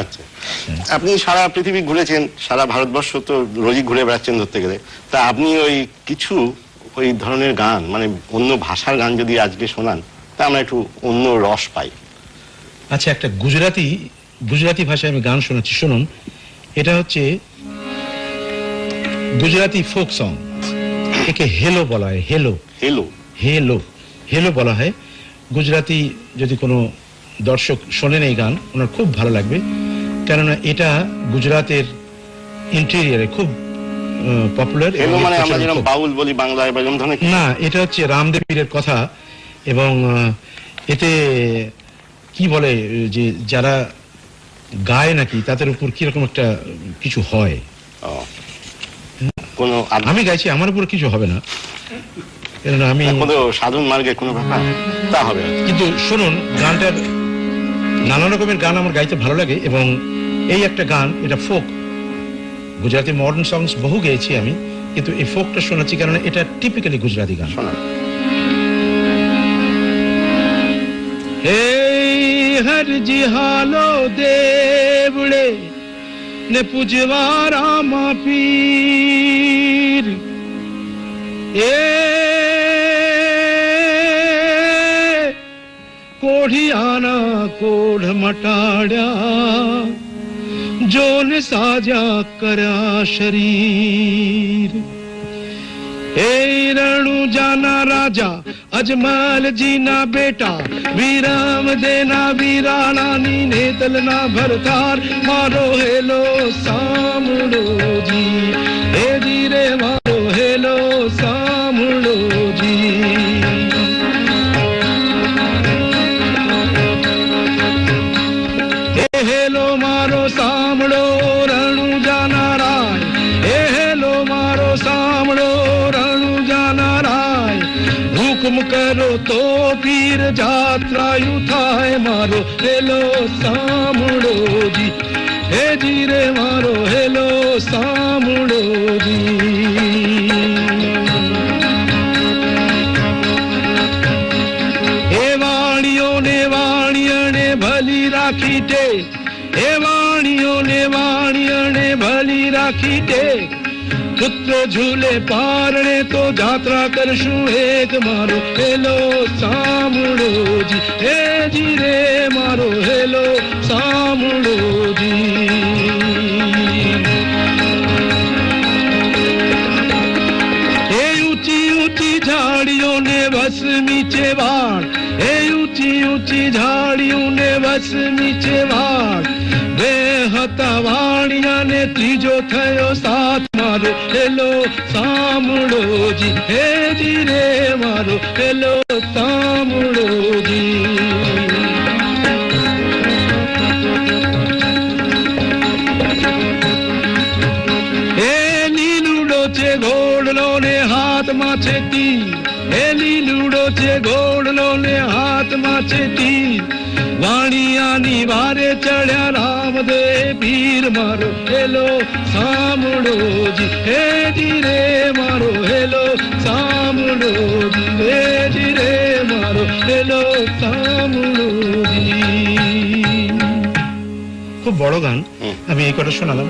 আচ্ছা। আপনি সারা পৃথিবী ঘুরেছেন সারা ভারতবর্ষ তো রোজই ঘুরে বেড়াচ্ছেন ধরতে গেলে। তা আপনি ওই কিছু ওই ধরনের গান মানে অন্য ভাষার গান যদি আজকে শোনান তা আমরা একটু অন্য রস পাই। আচ্ছা একটা গুজরাটি গুজরাটি ভাষায় আমি গান শোনাচ্ছি। শুনুন এটা হচ্ছে গুজরাটি ফোক সং। একে হেলো বলা হয় হেলো। হেলো। হেলো হেলো বলা হয়। গুজরাটি যদি কোনো দর্শক শোনেন এই গান ওনার খুব ভালো লাগবে। কেননা এটা গুজরাটের ইন্টেরিয়ারে খুব পপুলার মানে বাউল বলি বাংলায় না এটা হচ্ছে রামদেব পীরের কথা এবং এতে কি বলে যে যারা গায় নাকি তাদের উপর কীরকম একটা কিছু হয়। কোনো আমি গাইছি আমার উপর কিছু হবে না। কেননা আমি সাধন মার্গের কোনো ব্যাপার তা হবে। কিন্তু শুনুন গানটার নানা রকমের গান আমার গাইতে ভালো লাগে এবং এই একটা গান এটা ফোক গুজরাটি মডার্ন সংস বহু গেয়েছি আমি কিন্তু এই ফোকটা শোনাচ্ছি কারণ এটা টিপিক্যালি গুজরাটি গান শোনান હે હરજી હાલો દેવડે ને પૂજવા રામા પીર એ कोढ़ियाना कोढ़ मटाड़ा, जोन साजा करा शरीर। ए रणु जाना राजा, अजमाल जीना बेटा। विराम देना वीराना नीने तलना भरतार। मारो हेलो હુકમ કરો તો પીર જાત્રાયુ થાય મારો હેલો સાંભળો જી હે જી રે મારો હેલો સાંભળો જી હે વાણીઓ ને વાણિયણે ભલી રાખી દે હે વાણીઓ ને વાણિયણે ભલી રાખી ટે પુત્ર ઝૂલે પારણે તો જાત્રા કરશું એક મારો હેલો સામળો જી હે જી રે મારો હેલો સામળો જી એ ઊંચી ઊંચી ઝાડીઓ ને બસ નીચે વાળ એ ઊંચી ઊંચી ઝાડીઓ ને બસ નીચે વાળ બે હતા વાણિયા ને ત્રીજો થયો સાથ મારો હેલો સામુડો જી, હે જી રે મારો. હેલો સાંભળો લીલુડો છે ઘોડલો ને હાથમાં છે તીર એ લીલુડો છે ઘોડલો ને હાથમાં છે તીર વાણિયાની વારે ચડ્યા રામદેવ પીર મારો હેલો સાંભળો જી હે જી રે મારો હેલો સાંભળો જી હે જી રે મારો હેલો সামড়ো জি খুব বড় গান হুম। আমি এই কটা শোনালাম